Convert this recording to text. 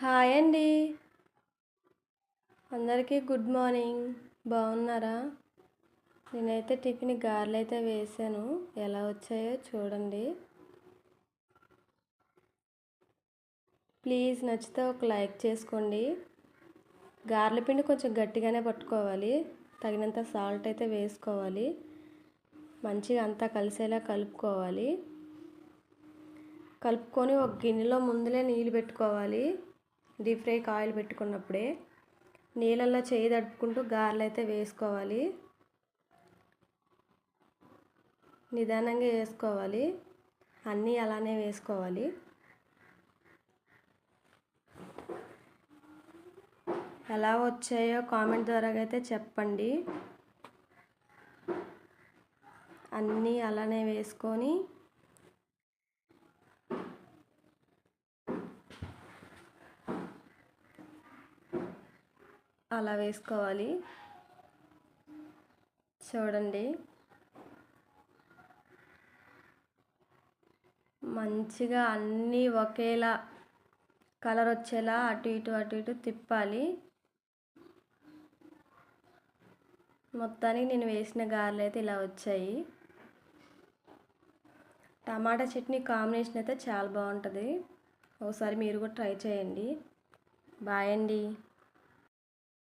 Hi అండి. అందరికీ good morning. బాగున్నారా? నేనైతే టిఫిన్ గారెలు అయితే వేసాను. ఎలా వచ్చాయో చూడండి. ప్లీజ్ నచ్చితే ఒక లైక్ చేసుకోండి. గారెల పిండి కొంచెం గట్టిగానే పట్టుకోవాలి. తగినంత సాల్ట్ అయితే వేసుకోవాలి. మంచిగా అంతా కలిసేలా కలుపుకోవాలి. కలుపుకొని ఒక గిన్నెలో ముందులే నీళ్ళు పెట్టుకోవాలి. డీప్ ఫ్రైకి ఆయిల్ పెట్టుకున్నప్పుడే నీళ్ళల్లో చేయి తడుపుకుంటూ గారెలు అయితే వేసుకోవాలి. నిదానంగా వేసుకోవాలి. అన్నీ అలానే వేసుకోవాలి. ఎలా వచ్చాయో కామెంట్ ద్వారా అయితే చెప్పండి. అన్నీ అలానే వేసుకొని అలా వేసుకోవాలి. చూడండి. మంచిగా అన్నీ ఒకేలా కలర్ వచ్చేలా అటు ఇటు అటు ఇటు తిప్పాలి. మొత్తానికి నేను వేసిన గారెలు అయితే ఇలా వచ్చాయి. టమాటా చట్నీ కాంబినేషన్ అయితే చాలా బాగుంటుంది. ఒకసారి మీరు కూడా ట్రై చేయండి. బాయ్ అండి.